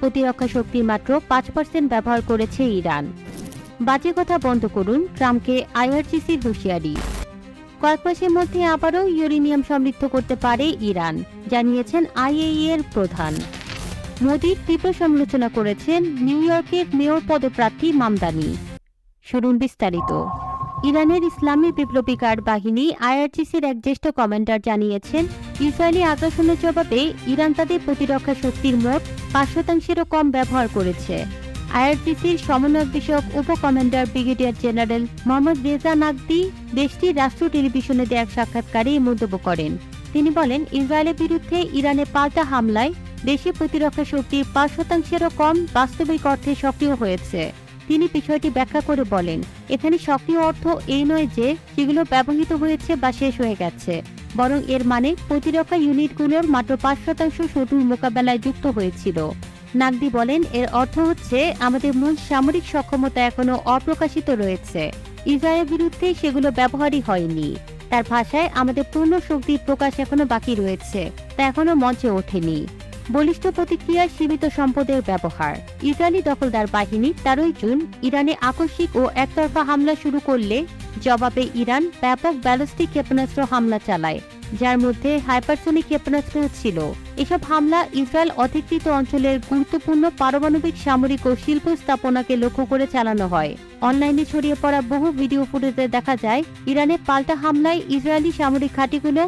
প্রতিরক্ষা শক্তির মাত্র পাঁচ পার্সেন্ট ব্যবহার করেছে ইরান। বাজে কথা বন্ধ করুন, ট্রাম্পকে আইআরজিসির হুঁশিয়ারি। কয়েক মাসের মধ্যে আবারও ইউরেনিয়াম সমৃদ্ধ করতে পারে ইরান, জানিয়েছেন আইএই এর প্রধান। মোদীর তীব্র সমালোচনা করেছেন নিউ ইয়র্কের মেয়র পদপ্রার্থী মামদানি। শুনুন বিস্তারিত। ইরানের ইসলামী বিপ্লবী গার্ড বাহিনী আইআরজিসির এক জ্যেষ্ঠ কমান্ডার জানিয়েছেন ইসরায়েলি আগ্রাসনের জবাবে ইরান তাদের প্রতিরক্ষা শক্তির মোট পাঁচ শতাংশেরও কম ব্যবহার করেছে। আইআরজিসির সমন্বয় বিষয়ক উপ commander brigadier general Mohammad Reza Naqdi দেশটির রাষ্ট্র টেলিভিশনে দেয়া এক সাক্ষাৎকারে এই মন্তব্য করেন। তিনি বলেন, ইসরায়েলের বিরুদ্ধে ইরানে পাল্টা হামলায় দেশি প্রতিরক্ষা শক্তির পাঁচ শতাংশেরও কম বাস্তবিক অর্থে সক্রিয় হয়েছে। তিনি বিষয়টি ব্যাখ্যা করে বলেন, এখানে সক্রিয় অর্থ এই নয় যে সেগুলো ব্যবহৃত হয়েছে বা শেষ হয়ে গেছে। বরং এর মানে প্রতিরক্ষা ইউনিটগুলোর মাত্র পাঁচ শতাংশ শত্রুর মোকাবেলায় যুক্ত হয়েছিল। নাগদি বলেন, এর অর্থ হচ্ছে আমাদের মূল সামরিক সক্ষমতা এখনও অপ্রকাশিত রয়েছে। ইসরায়েলের বিরুদ্ধে সেগুলো ব্যবহারই হয়নি। তার ভাষায়, আমাদের পূর্ণ শক্তির প্রকাশ এখনও বাকি রয়েছে, তা এখনও মঞ্চে ওঠেনি। বলিষ্ঠ প্রতিক্রিয়া, সীমিত সম্পদের ব্যবহার। ইসরায়েলি দখলদার বাহিনী তেরোই জুন ইরানে আকস্মিক ও একতরফা হামলা শুরু করলে জবাবে ইরান ব্যাপক ব্যালিস্টিক ক্ষেপণাস্ত্র হামলা চালায়, যার মধ্যে হাইপারসোনিক ক্ষেপণাস্ত্র ছিল। এসব হামলা ইসরায়েল অধিকৃত অঞ্চলের গুরুত্বপূর্ণ পারমাণবিক, সামরিক ও শিল্প স্থাপনাকে লক্ষ্য করে চালানো হয়। অনলাইনে ছড়িয়ে পড়া বহু ভিডিও ফুটেজে দেখা যায়, ইরানে পাল্টা হামলায় ইসরায়েলি সামরিক ঘাঁটিগুলো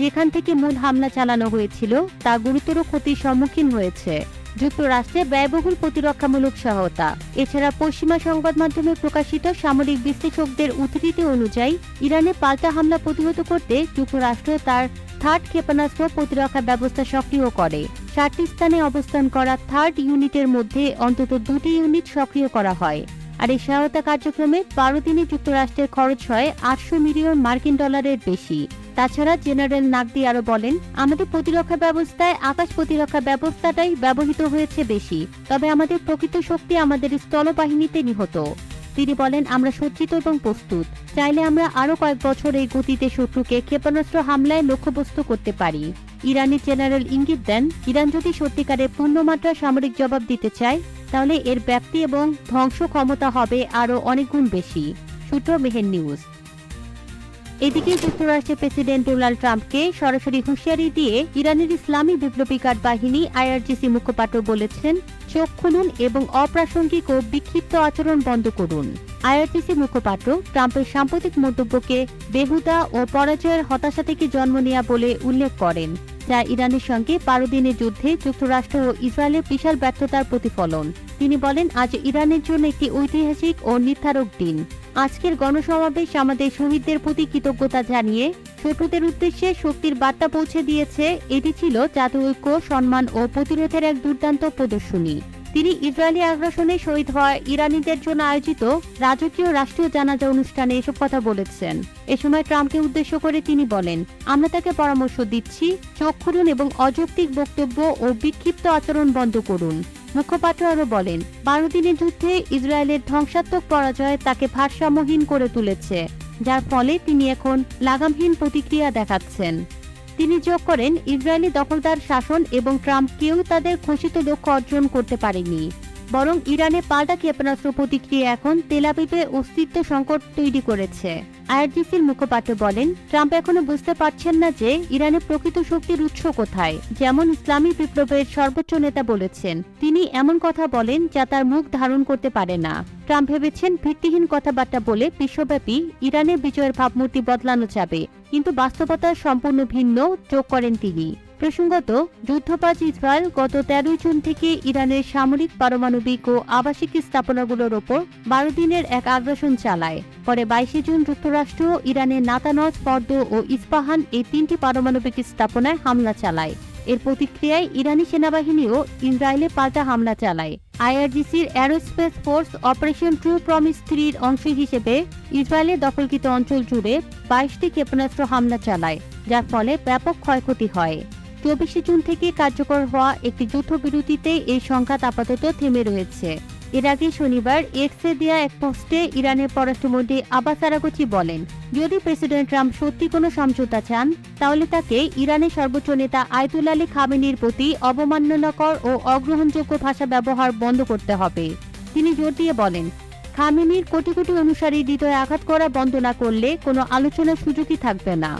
যেখান থেকে মূল হামলা চালানো হয়েছিল, তা গুরুতর ক্ষতির সম্মুখীন হয়েছে। যুক্তরাষ্ট্রে ব্যয়বহুল প্রতিরক্ষামূলক সহায়তা। এছাড়া পশ্চিমা সংবাদ মাধ্যমে প্রকাশিত সামরিক বিশ্লেষকদের উদ্ধৃতি অনুযায়ী, ইরানে পাল্টা হামলা প্রতিহত করতে যুক্তরাষ্ট্র তার থার্ড ক্ষেপণাস্ত্র প্রতিরক্ষা ব্যবস্থা সক্রিয় করে। চারটি স্থানে অবস্থান করা থার্ড ইউনিটের মধ্যে অন্তত দুটি ইউনিট সক্রিয় করা হয়। আর এই সহায়তা কার্যক্রমে বারো দিনে যুক্তরাষ্ট্রের খরচ হয় আটশো মিলিয়ন মার্কিন ডলারের বেশি। তাছাড়া জেনারেল নাকদি আরও বলেন, আমাদের প্রতিরক্ষা ব্যবস্থায় আকাশ প্রতিরক্ষা ব্যবস্থাটাই ব্যবহৃত হয়েছে বেশি, তবে আমাদের প্রকৃত শক্তি আমাদের স্থলবাহিনীতে নিহত। তিনি বলেন, আমরা সজ্জিত এবং প্রস্তুত, চাইলে আমরা আরও কয়েক বছর এই গতিতে শত্রুকে ক্ষেপণাস্ত্র হামলায় লক্ষ্যবস্তু করতে পারি। ইরানি জেনারেল ইঙ্গিত দেন, ইরান যদি সত্যিকারের পূর্ণমাত্রা সামরিক জবাব দিতে চায়, তাহলে এর ব্যাপ্তি এবং ধ্বংস ক্ষমতা হবে আরও অনেক গুণ বেশি। সূত্র মেহের নিউজ। এদিকে যুক্তরাষ্ট্রের প্রেসিডেন্ট ডোনাল্ড ট্রাম্পকে সরাসরি হুঁশিয়ারি দিয়ে ইরানের ইসলামী বিপ্লবী গার্ড বাহিনী আইআরজিসি মুখপাত্র বলেছেন, চোখ খুলুন এবং অপ্রাসঙ্গিক ও বিক্ষিপ্ত আচরণ বন্ধ করুন। আইআরটিসি মুখপাত্র ট্রাম্পের সাম্প্রতিক মন্তব্যকে বেহুদা ও পরাজয়ের হতাশা থেকে জন্ম নেয়া বলে উল্লেখ করেন, যা ইরানের সঙ্গে বারো দিনের যুদ্ধে যুক্তরাষ্ট্র ও ইসরায়েলের বিশাল ব্যর্থতার প্রতিফলন। তিনি বলেন, আজ ইরানের জন্য একটি ঐতিহাসিক ও নির্ধারক দিন। আজকের গণসমাবেশ আমাদের শহীদদের প্রতি কৃতজ্ঞতা জানিয়ে শত্রুদের উদ্দেশ্যে শক্তির বার্তা পৌঁছে দিয়েছে। এটি ছিল জাতীয় ঐক্য, সম্মান ও প্রতিরোধের এক দুর্দান্ত প্রদর্শনী। তিনি ইসরায়েলি আগ্রাসনে শহীদ হওয়া ইরানিদের জন্য আয়োজিত রাজকীয় রাষ্ট্রীয় জানাজা অনুষ্ঠানে এসব কথা বলেছেন। এ সময় ট্রাম্পকে উদ্দেশ্য করে তিনি বলেন, আমরা তাকে পরামর্শ দিচ্ছি, চোখ খুলুন এবং অযৌক্তিক বক্তব্য ও বিক্ষিপ্ত আচরণ বন্ধ করুন। মুখপাত্র আরও বলেন, বারো দিনের যুদ্ধে ইসরায়েলের ধ্বংসাত্মক পরাজয় তাকে ভারসাম্যহীন করে তুলেছে, যার ফলে তিনি এখন লাগামহীন প্রতিক্রিয়া দেখাচ্ছেন। তিনি যোগ করেন, ইসরায়েলি দখলদার শাসন এবং ট্রাম্প কেউ তাদের ঘোষিত লক্ষ্য অর্জন করতে পারেনি বরং ইরানে পাল্টা ক্ষেপণাস্ত্র প্রতিক্রিয়া এখন তেলাবিবে অস্তিত্ব সংকট তৈরি করেছে। আইআরজিসির মুখপাত্র বলেন, ট্রাম্প এখনও বুঝতে পারছেন না যে ইরানের প্রকৃত শক্তির উৎস কোথায়, যেমন ইসলামী বিপ্লবের সর্বোচ্চ নেতা বলেছেন। তিনি এমন কথা বলেন যা তার মুখ ধারণ করতে পারে না। ট্রাম্প ভেবেছেন ভিত্তিহীন কথাবার্তা বলে বিশ্বব্যাপী ইরানের বিজয়ের ভাবমূর্তি বদলানো যাবে, কিন্তু বাস্তবতা সম্পূর্ণ ভিন্ন, যোগ করেন তিনি। প্রসঙ্গত, যুদ্ধবাজ ইসরায়েল গত তেরোই জুন থেকে ইরানের সামরিক, পারমাণবিক ও আবাসিক স্থাপনাগুলোর ওপর বারো দিনের এক আগ্রাসন চালায়। পরে বাইশে জুন যুক্তরাষ্ট্র, ইরানের নাতানজ পর্দ ও ইস্পাহান এই তিনটি পারমাণবিক স্থাপনায় হামলা চালায়। এর প্রতিক্রিয়ায় ইরানি সেনাবাহিনীও ইসরায়েলে পাল্টা হামলা চালায়। আইআরজিসির aerospace force operation true promise থ্রির অংশ হিসেবে ইসরায়েলের দখলকৃত অঞ্চল জুড়ে বাইশটি ক্ষেপণাস্ত্র হামলা চালায়, যার ফলে ব্যাপক ক্ষয়ক্ষতি হয়। চব্বিশে জুন থেকে কার্যকর হওয়া একটি যুদ্ধবিরতিতে এই সংঘাত আপাতত থেমে রয়েছে। এর আগে শনিবার এক্সে দেয়া এক পোস্টে ইরানের পররাষ্ট্রমন্ত্রী আব্বাস আরাগচি বলেন, যদি প্রেসিডেন্ট ট্রাম্প সত্যি কোনো সমঝোতা চান, তাহলে তাকে ইরানের সর্বোচ্চ নেতা আয়তুল আলী খামেনির প্রতি অবমাননাকর ও অগ্রহণযোগ্য ভাষা ব্যবহার বন্ধ করতে হবে। তিনি জোর দিয়ে বলেন, খামেনির কোটি কোটি অনুসারী হৃদয়ে আঘাত করা বন্ধ না করলে কোনো আলোচনার সুযোগই থাকবে না।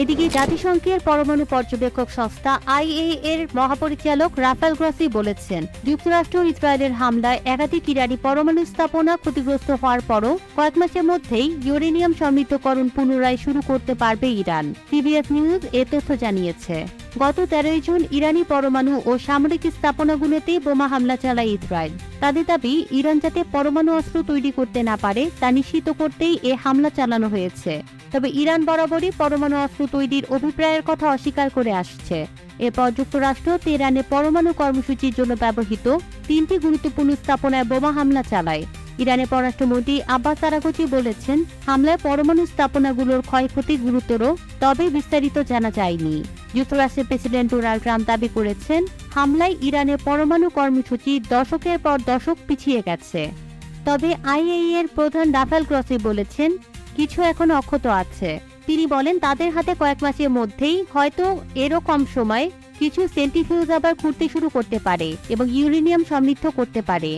এদিকে জাতিসংঘের পরমাণু পর্যবেক্ষক সংস্থা আইএ এর মহাপরিচালক রাফেল গ্রসি বলেছেন, যুক্তরাষ্ট্র ইসরায়েলের হামলায় একাধিক ইরানি পরমাণু স্থাপনা ক্ষতিগ্রস্ত হওয়ার পরও কয়েক মাসের মধ্যেই ইউরেনিয়াম সমৃদ্ধকরণ পুনরায় শুরু করতে পারবে ইরান। সিবিএস নিউজ এ তথ্য জানিয়েছে। গত তেরোই জুন ইরানি পরমাণু ও সামরিক স্থাপনাগুলোতে বোমা হামলা চালায় ইসরায়েল। তাদের দাবি, ইরান যাতে পরমাণু অস্ত্র তৈরি করতে না পারে, তা নিশ্চিত করতেই এ হামলা চালানো হয়েছে। তবে ইরান বরাবরই পরমাণু অস্ত্র তৈরির অভিপ্রায়ের কথা অস্বীকার করে আসছে। এরপর যুক্তরাষ্ট্র তেহরানে পরমাণু কর্মসূচির জন্য ব্যবহৃত তিনটি গুরুত্বপূর্ণ স্থাপনায় বোমা হামলা চালায়। ইরানের পররাষ্ট্রমন্ত্রী আব্বাস আরাগচি বলেছেন, হামলায় পরমাণু স্থাপনাগুলোর ক্ষয়ক্ষতি গুরুতর, তবে বিস্তারিত জানা যায়নি। যুক্তরাষ্ট্রের প্রেসিডেন্ট ডোনাল্ড ট্রাম্প দাবি করেছেন, হামলায় ইরানের পরমাণু কর্মসূচি দশকের পর দশক পিছিয়ে গেছে। তবে আইএই এর প্রধান রাফেল ক্রসি বলেছেন, কিছু এখন অক্ষত আছে। তিনি বলেন, তাদের হাতে কয়েক মাসের মধ্যেই হয়তো এরও কম সময় কিছু সেন্টিফিউজ আবার ঘুরতে শুরু করতে পারে এবং ইউরেনিয়াম সমৃদ্ধ করতে পারে।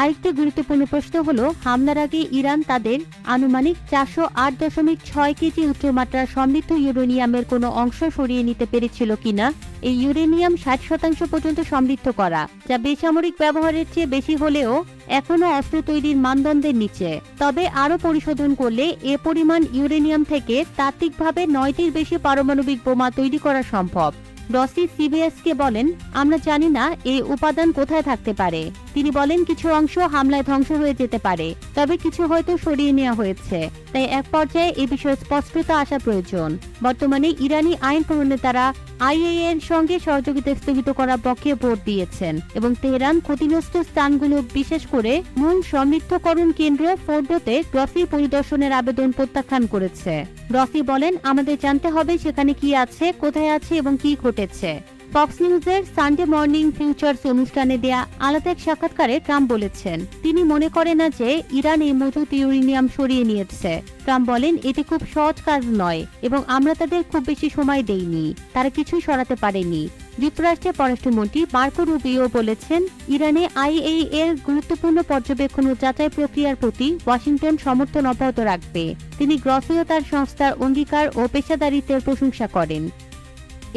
আরেকটি গুরুত্বপূর্ণ প্রশ্ন হলো, হামলার আগে ইরান তাদের আনুমানিক চারশো আট দশমিক ছয় কেজি উচ্চমাত্রার সমৃদ্ধ ইউরেনিয়ামের কোনো অংশ সরিয়ে নিতে পেরেছিল কিনা? এই ইউরেনিয়াম ষাট শতাংশ পর্যন্ত সমৃদ্ধ করা, যা বেসামরিক ব্যবহারের চেয়ে বেশি হলেও এখনও অস্ত্র তৈরির মানদণ্ডের নিচে। তবে আরও পরিশোধন করলে এ পরিমাণ ইউরেনিয়াম থেকে তাত্ত্বিকভাবে নয়টির বেশি পারমাণবিক বোমা তৈরি করা সম্ভব। রসি সিবিএসকে বলেন, আমরা জানি না এই উপাদান কোথায় থাকতে পারে। তিনি বলেন কিছু অংশ হামলায় ধ্বংস হয়ে যেতে পারে, তবে কিছু হয়তো সরিয়ে নেওয়া হয়েছে। তাই এক পর্যায়ে এ বিষয়ে স্পষ্টতা আসা প্রয়োজন। বর্তমানে ইরানি আইন প্রণেতারা আইএ এর সঙ্গে সহযোগিতা স্থগিত করার পক্ষে ভোট দিয়েছেন এবং তেহরান ক্ষতিগ্রস্ত স্থানগুলো বিশেষ করে মূল সমৃদ্ধকরণ কেন্দ্র ফোর্ডোতে গ্রসি পরিদর্শনের আবেদন প্রত্যাখ্যান করেছে। গ্রসি বলেন, আমাদের জানতে হবে সেখানে কি আছে, কোথায় আছে এবং কি ঘটেছে। ফক্স নিউজের সানডে মর্নিং ফিউচার্স অনুষ্ঠানে দেয়া আলাদা এক সাক্ষাৎকারে ট্রাম্প বলেছেন, তিনি মনে করেন না যে ইরান এই মজুত ইউরেনিয়াম সরিয়ে নিয়েছে। ট্রাম্প বলেন, এটি খুব সহজ কাজ নয় এবং আমরা তাদের খুব বেশি সময় দেইনি। তারা কিছুই সরাতে পারেনি। যুক্তরাষ্ট্রের পররাষ্ট্রমন্ত্রী মার্কো রুবিও বলেছেন, ইরানে আইএই এর গুরুত্বপূর্ণ পর্যবেক্ষণ ও যাচাই প্রক্রিয়ার প্রতি ওয়াশিংটন সমর্থন অব্যাহত রাখবে। তিনি গ্রসিও তার সংস্থার অঙ্গীকার ও পেশাদারিত্বের প্রশংসা করেন।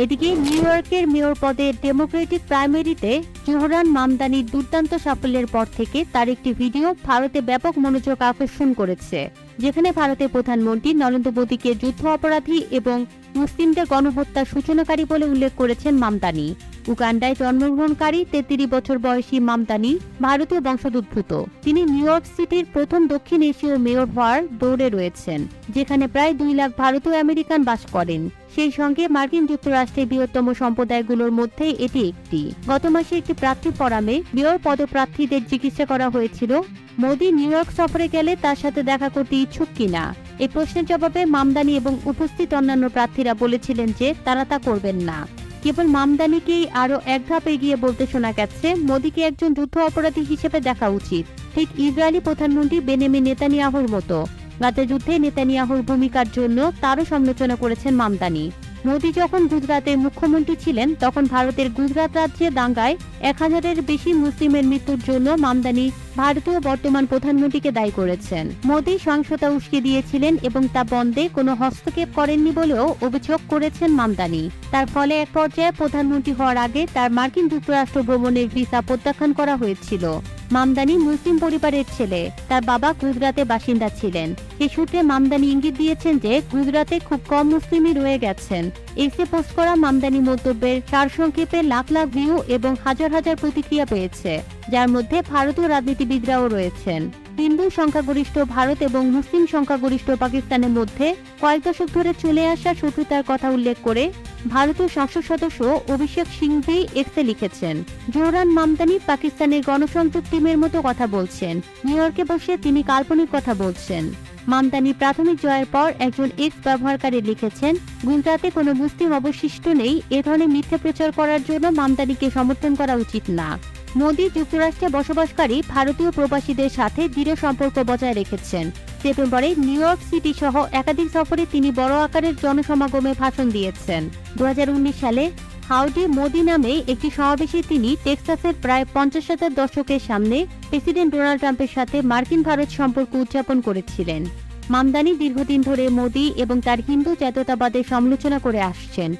এদিকে নিউ ইয়র্কের মেয়র পদে ডেমোক্রেটিক প্রাইমারিতে জোহরান মামদানির দুর্দান্ত সাফল্যের পর থেকে তার একটি ভিডিও ভারতে ব্যাপক মনোযোগ আকর্ষণ করেছে, যেখানে ভারতের প্রধানমন্ত্রী নরেন্দ্র মোদীকে যুদ্ধ অপরাধী এবং মুসলিমদের গণহত্যার সূচনাকারী বলে উল্লেখ করেছেন মামদানি। উগান্ডায় জন্মগ্রহণকারী তেত্রিশ বছর বয়সী মামদানি ভারতীয় বংশোদ্ভূত। তিনি নিউ ইয়র্ক সিটির প্রথম দক্ষিণ এশীয় মেয়র হওয়ার দৌড়ে রয়েছেন, যেখানে প্রায় দুই লাখ ভারতীয় আমেরিকান বাস করেন। সেই সঙ্গে মার্কিন যুক্তরাষ্ট্রের বৃহত্তম সম্প্রদায়গুলোর মধ্যে এটি একটি। গত মাসে একটি প্রার্থী ফোরামে মেয়র পদপ্রার্থীদের জিজ্ঞাসা করা হয়েছিল। মোদী নিউ ইয়র্ক সফরে গেলে তার সাথে দেখা করতে ইচ্ছুক কিনা? এই প্রশ্নের জবাবে মামদানি এবং উপস্থিত অন্যান্য প্রার্থীরা বলেছিলেন যে তারা তা করবেন না। কেবল মামদানিকেই আরও এক ধাপ এগিয়ে বলতে শোনা গেছে, মোদীকে একজন যুদ্ধ অপরাধী হিসেবে দেখা উচিত। ঠিক ইসরায়েলি প্রধানমন্ত্রী বেনেমি নেতানিয়াহুর মতো। গাজা যুদ্ধে নেতানিয়াহুর ভূমিকার জন্য তারও সমালোচনা করেছেন মামদানি। মোদী যখন গুজরাতের মুখ্যমন্ত্রী ছিলেন, তখন ভারতের গুজরাট রাজ্যে দাঙ্গায় এক হাজারের বেশি মুসলিমের মৃত্যুর জন্য মামদানি ভারতীয় বর্তমান প্রধানমন্ত্রীকে দায়ী করেছেন। মোদী সহিংসতা উস্কে দিয়েছিলেন এবং তা বন্ধে কোনো হস্তক্ষেপ করেননি বলেও অভিযোগ করেছেন মামদানি। তার ফলে এক পর্যায়ে প্রধানমন্ত্রী হওয়ার আগে তার মার্কিন যুক্তরাষ্ট্র ভ্রমণের ভিসা প্রত্যাখ্যান করা হয়েছিল। মামদানি মুসলিম পরিবারের ছেলে। তার বাবা গুজরাতে বাসিন্দা ছিলেন। এ সূত্রে মামদানি ইঙ্গিত দিয়েছেন যে গুজরাতে খুব কম মুসলিমই রয়ে গেছেন। এসে পোস্ট করা মামদানি মন্তব্যের সারসংক্ষেপে লাখ লাখ ভিউ এবং হাজার হাজার প্রতিক্রিয়া পেয়েছে, যার মধ্যে ভারতীয় রাজনীতিবিদরাও রয়েছেন। হিন্দু সংখ্যাগরিষ্ঠ ভারত এবং মুসলিম সংখ্যাগরিষ্ঠ পাকিস্তানের মধ্যে কয়েক দশক ধরে চলে আসা শত্রুতার কথা উল্লেখ করে ভারতীয় সংসদ সদস্য অভিষেক সিংভি এক্সে লিখেছেন জোহরান মামদানি পাকিস্তানের গণসংযোগ টিমের মতো কথা বলছেন। নিউ ইয়র্কে বসে তিনি কাল্পনিক কথা বলছেন। মামদানি প্রাথমিক জয়ের পর একজন এক্স ব্যবহারকারী লিখেছেন গুজরাতে কোনো মুসলিম অবশিষ্ট নেই, এ ধরনের মিথ্যে প্রচার করার জন্য মামদানিকে সমর্থন করা উচিত না। মোদি যুক্তরাষ্ট্রে বসবাসকারী ভারতীয় প্রবাসীদের সাথে দৃঢ় সম্পর্ক বজায় রেখেছেন। সেপ্টেম্বরে নিউ ইয়র্ক সিটি সহ একাধিক সফরে তিনি বড় আকারের জনসমাগমে ভাষণ দিয়েছেন। দু হাজার উনিশ সালে হাউডি মোদি নামে একটি সমাবেশে তিনি টেক্সাসের প্রায় পঞ্চাশ হাজার দর্শকের সামনে প্রেসিডেন্ট ডোনাল্ড ট্রাম্পের সাথে মার্কিন ভারত সম্পর্ক উদযাপন করেছিলেন। মামদানি দীর্ঘদিন ধরে মোদি এবং তার হিন্দু জাতীয়তাবাদের সমালোচনা করে আসছেন।